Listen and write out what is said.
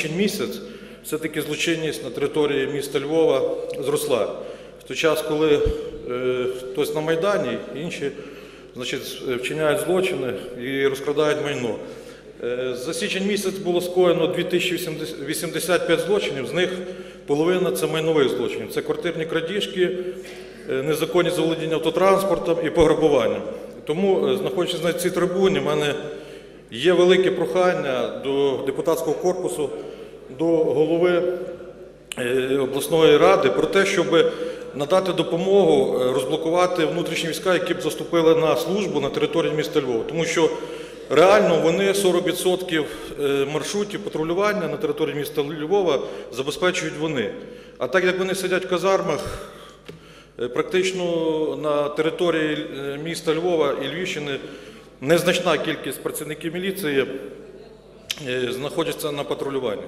січень місяць все-таки злочинність на території міста Львова зросла. В той час, коли е, хтось на Майдані, інші значить, вчиняють злочини і розкрадають майно. Е, За січень місяць було скоєно 2085 злочинів, з них половина це майнових злочинів. Це квартирні крадіжки, е, незаконні заволодіння автотранспортом і пограбування. Тому, е, знаходячись на цій трибуні, в мене є велике прохання до депутатського корпусу, до голови е, обласної ради про те, щоб надати допомогу е, розблокувати внутрішні війська, які б заступили на службу на території міста Львова. Тому що реально вони 40% е, маршрутів патрулювання на території міста Львова забезпечують вони. А так як вони сидять в казармах, Практично на території міста Львова і Львівщини незначна кількість працівників міліції е, знаходяться на патрулюванні.